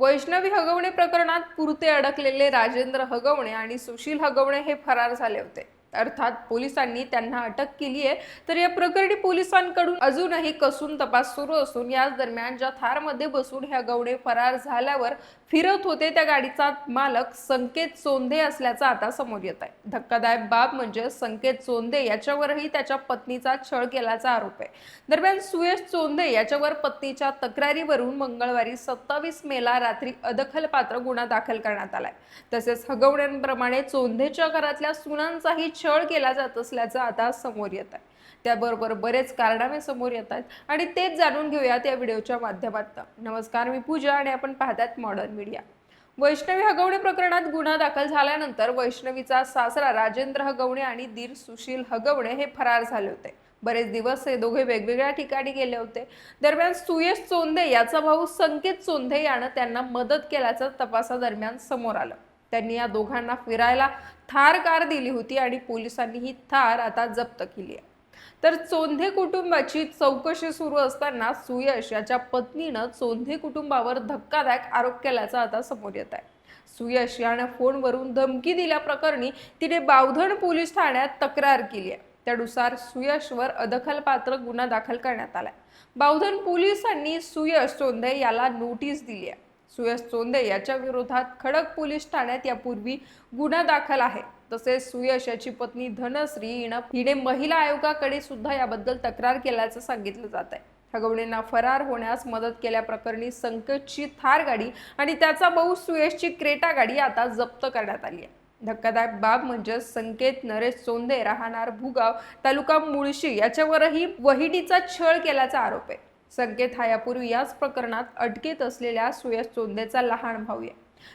वैष्णवी हगवणे प्रकरणात पुरते अडकलेले राजेंद्र हगवणे आणि सुशील हगवणे हे फरार झाले होते. अर्थात पोलिसांनी त्यांना अटक केली आहे. तर या प्रकरणी पोलिसांकडून अजूनही कसून तपास सुरू असून याच दरम्यान ज्या थारमध्ये बसून हे हगवणे फरार झाल्यावर फिरत होते त्या गाडीचा मालक संकेत चोंदे असल्याचं आता समोर येत आहे. धक्कादायक बाब म्हणजे संकेत चोंदे याच्यावरही त्याच्या पत्नीचा छळ केल्याचा आरोप आहे. दरम्यान सुयश चोंदे याच्यावर पत्नीच्या तक्रारीवरून मंगळवारी सत्तावीस मेला रात्री अदखलपात्र गुन्हा दाखल करण्यात आलाय. तसेच हगवण्यांप्रमाणे चोंदेच्या घरातल्या सुनांचाही छळ केला जात असल्याचं आता समोर येत आहे. त्याबरोबर बरेच कारणामे समोर येतात आणि तेच जाणून घेऊयात या व्हिडिओच्या माध्यमातून. नमस्कार मी पूजा आणि आपण पाहतात मॉडर्न मीडिया वैष्णवी हगवणे प्रकरणात गुन्हा दाखल झाल्यानंतर वैष्णवीचा सासरा राजेंद्र हगवणे आणि दीर सुशील हगवणे हे फरार झाले होते. बरेच दिवस हे दोघे वेगवेगळ्या ठिकाणी गेले होते. दरम्यान सुयश चोंदे याचा भाऊ संकेत चोंदे यानं त्यांना मदत केल्याचं तपासादरम्यान समोर आलं. त्यांनी या दोघांना फिरायला थार कार दिली होती आणि पोलिसांनी ही थार आता जप्त केली आहे. तर चोंधे कुटुंबाची चौकशी सुरू असताना सुयश याच्या पत्नीनं चोंधे कुटुंबावर धक्कादायक आरोप केल्याचा आता समोर येत आहे. सुयश यानं फोनवरून धमकी दिल्याप्रकरणी तिने बावधन पोलीस ठाण्यात तक्रार केली आहे. त्यानुसार सुयशवर अदखलपात्र गुन्हा दाखल करण्यात आलाय. बावधन पोलिसांनी सुयश चोंदे याला नोटीस दिली आहे. सुयश चोंदे याच्या विरोधात खडक पोलीस ठाण्यात यापूर्वी गुन्हा दाखल आहे. तसेच सुयश याची पत्नी धनश्री हिनं हिने महिला आयोगाकडे सुद्धा याबद्दल तक्रार केल्याचं सांगितलं जात आहे हगवणेंना फरार होण्यास मदत केल्याप्रकरणी संकेतची थार गाडी आणि त्याचा भाऊ सुयशची क्रेटा गाडी आता जप्त करण्यात आली आहे. धक्कादायक बाब म्हणजे संकेत नरेश चोंदे राहणार भूगाव तालुका मुळशी याच्यावरही वहिनीचा छळ केल्याचा आरोप आहे. संकेत हा यापूर्वी याच प्रकरणात अटकेत असलेल्या सुयश चोंदेचा लहान भाऊ आहे.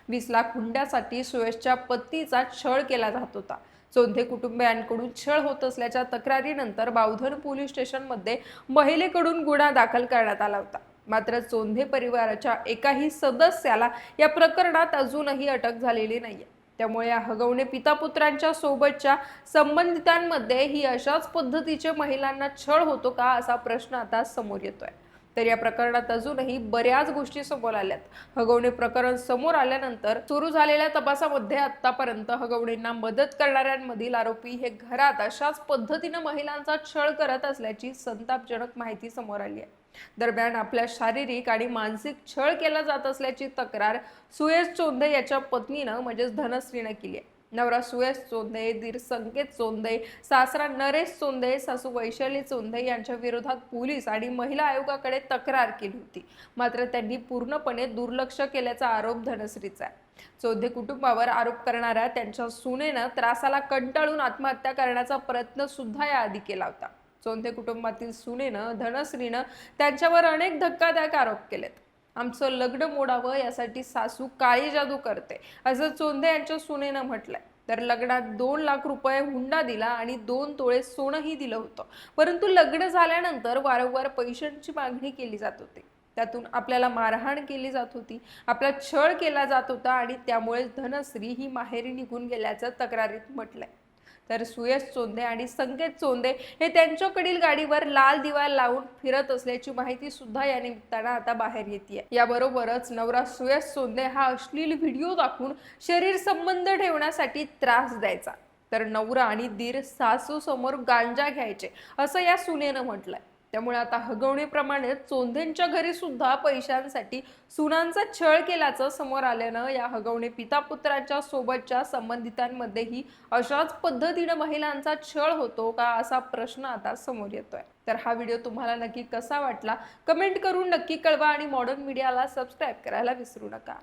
वीस लाख हुंड्यासाठी सुयशच्या पत्नीचा छळ केला जात होता. चोंधे कुटुंबियांकडून छळ होत असल्याच्या तक्रारीनंतर बावधन पोलीस स्टेशनमध्ये महिलेकडून गुन्हा दाखल करण्यात आला होता. मात्र चोंधे परिवाराच्या एकाही सदस्याला या प्रकरणात अजूनही अटक झालेली नाहीये. त्यामुळे या हगवणे पितापुत्रांच्या सोबतच्या संबंधितांमध्ये ही अशाच पद्धतीचे महिलांना छळ होतो का असा प्रश्न आता समोर येतोय. तर या प्रकरणात अजूनही बऱ्याच गोष्टी समोर आल्यात. हगवणे प्रकरण समोर आल्यानंतर सुरू झालेल्या तपासामध्ये आतापर्यंत हगवणींना मदत करणाऱ्यांमधील आरोपी हे घरात अशाच पद्धतीनं महिलांचा छळ करत असल्याची संतापजनक माहिती समोर आली आहे. दरम्यान आपल्या शारीरिक आणि मानसिक छळ केला जात असल्याची तक्रार सुयश चोंदे याच्या पत्नीनं म्हणजेच धनश्रीनं केली आहे. नवरा सुयश चोंदे दीर संकेत चोंदे सासरा नरेश चोंदे सासू वैशाली चोंदे यांच्या विरोधात पोलीस आणि महिला आयोगाकडे तक्रार केली होती. मात्र त्यांनी पूर्णपणे दुर्लक्ष केल्याचा आरोप धनश्रीचा आहे. चौधे कुटुंबावर आरोप करणाऱ्या त्यांच्या सुनेनं त्रासाला कंटाळून आत्महत्या करण्याचा प्रयत्न सुद्धा याआधी केला होता. चोंधे कुटुंबातील सुनेनं धनश्रीनं त्यांच्यावर अनेक धक्कादायक आरोप केलेत. आमचं लग्न मोडावं यासाठी सासू काळी जादू करते. असं चोंधे यांच्या सुनेनं म्हटलंय. तर लग्नात दोन लाख रुपये हुंडा दिला आणि दोन तोळे सोनंही दिलं होतं. परंतु लग्न झाल्यानंतर वारंवार पैशांची मागणी केली जात होती. त्यातून आपल्याला मारहाण केली जात होती आपला छळ केला जात होता आणि त्यामुळे धनश्री ही माहेरी निघून गेल्याचं तक्रारीत म्हटलंय. तर सुयश चोंदे आणि संकेत चोंदे हे त्यांच्याकडील गाडीवर लाल दिवा लावून फिरत असल्याची माहिती सुद्धा या निमित्तानं आता बाहेर येते याबरोबरच नवरा सुयश चोंदे हा अश्लील व्हिडिओ दाखवून शरीर संबंध ठेवण्यासाठी त्रास द्यायचा. तर नवरा आणि दीर सासू समोर गांजा घ्यायचे असं या सुनेनं म्हटलंय. त्यामुळे आता हगवणीप्रमाणे चोंधेंच्या घरी सुद्धा पैशांसाठी सुनांचा छळ केल्याचं समोर आल्यानं या हगवणे पितापुत्रांच्या सोबतच्या संबंधितांमध्येही अशाच पद्धतीनं महिलांचा छळ होतो का असा प्रश्न आता समोर येतोय. तर हा व्हिडिओ तुम्हाला नक्की कसा वाटला? कमेंट करून नक्की कळवा आणि मॉडर्न मीडियाला सबस्क्राईब करायला विसरू नका.